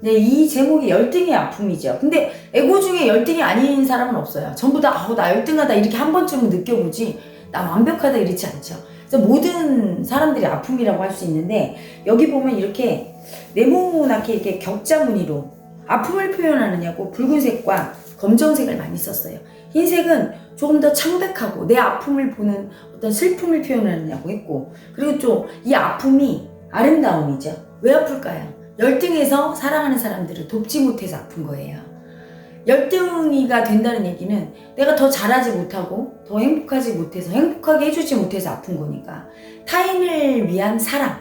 네, 이 제목이 열등의 아픔이죠. 근데 에고 중에 열등이 아닌 사람은 없어요. 전부 다, 아우, 나 열등하다 이렇게 한 번쯤은 느껴보지, 나 완벽하다 이렇지 않죠. 그래서 모든 사람들이 아픔이라고 할 수 있는데, 여기 보면 이렇게 네모나게 이렇게 격자 무늬로 아픔을 표현하느냐고 붉은색과 검정색을 많이 썼어요. 흰색은 조금 더 창백하고 내 아픔을 보는 어떤 슬픔을 표현하느냐고 했고, 그리고 좀 이 아픔이 아름다움이죠. 왜 아플까요? 열등해서 사랑하는 사람들을 돕지 못해서 아픈 거예요. 열등이가 된다는 얘기는 내가 더 잘하지 못하고 더 행복하지 못해서 행복하게 해주지 못해서 아픈 거니까 타인을 위한 사랑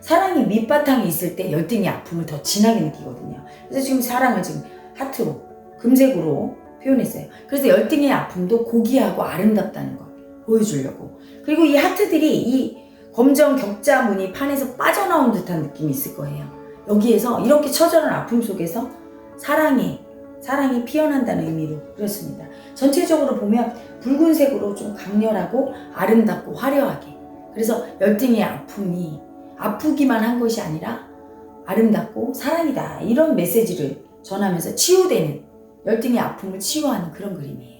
사랑이 밑바탕에 있을 때 열등의 아픔을 더 진하게 느끼거든요. 그래서 지금 사랑을 지금 하트로 금색으로 표현했어요. 그래서 열등의 아픔도 고귀하고 아름답다는 걸 보여주려고 그리고 이 하트들이 이 검정 격자 무늬 판에서 빠져나온 듯한 느낌이 있을 거예요. 여기에서 이렇게 처절한 아픔 속에서 사랑이 사랑이 피어난다는 의미로 그렇습니다. 전체적으로 보면 붉은색으로 좀 강렬하고 아름답고 화려하게 그래서 열등의 아픔이 아프기만 한 것이 아니라 아름답고 사랑이다 이런 메시지를 전하면서 치유되는 열등의 아픔을 치유하는 그런 그림이에요.